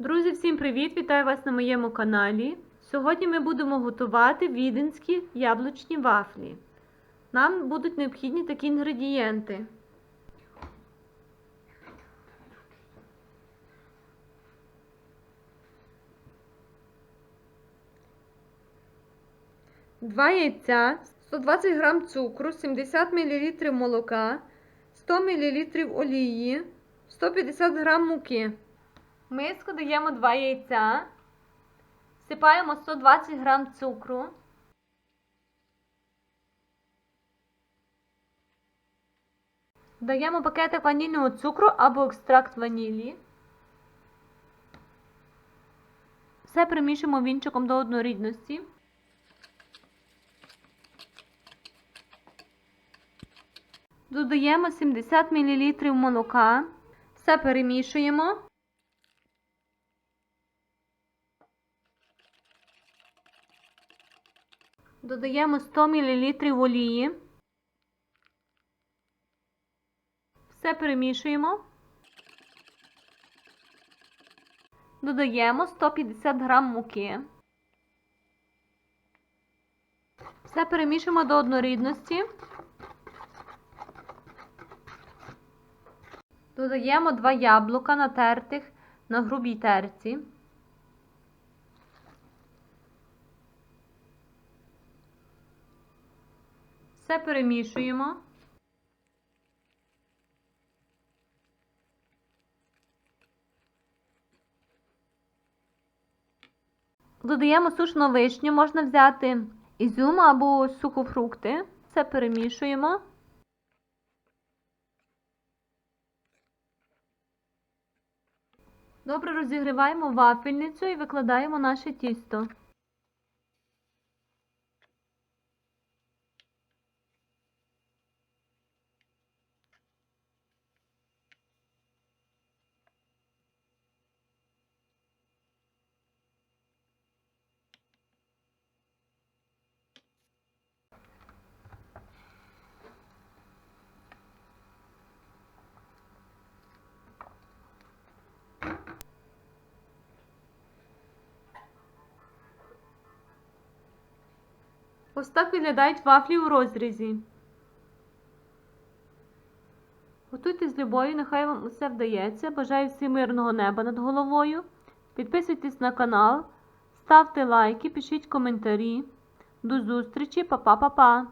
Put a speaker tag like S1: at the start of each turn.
S1: Друзі, всім привіт! Вітаю вас на моєму каналі. Сьогодні ми будемо готувати віденські яблучні вафлі. Нам будуть необхідні такі інгредієнти. Два яйця, 120 г цукру, 70 мл молока, 100 мл олії, 150 г муки. Миску даємо 2 яйця, всипаємо 120 г цукру. Даємо пакетик ванільного цукру або екстракт ванілі. Все примішуємо вінчиком до однорідності. Додаємо 70 мл молока. Все перемішуємо. Додаємо 100 мл олії. Все перемішуємо. Додаємо 150 г муки. Все перемішуємо до однорідності. Додаємо 2 яблука натертих на грубій терці. Все перемішуємо. Додаємо сушну вишню, можна взяти ізюм або сухофрукти. Все перемішуємо. Добре розігріваємо вафельницю і викладаємо наше тісто. Ось так виглядають вафлі у розрізі. Готуйте з любов'ю, нехай вам усе вдається. Бажаю всім мирного неба над головою. Підписуйтесь на канал, ставте лайки, пишіть коментарі. До зустрічі, па-па-па-па!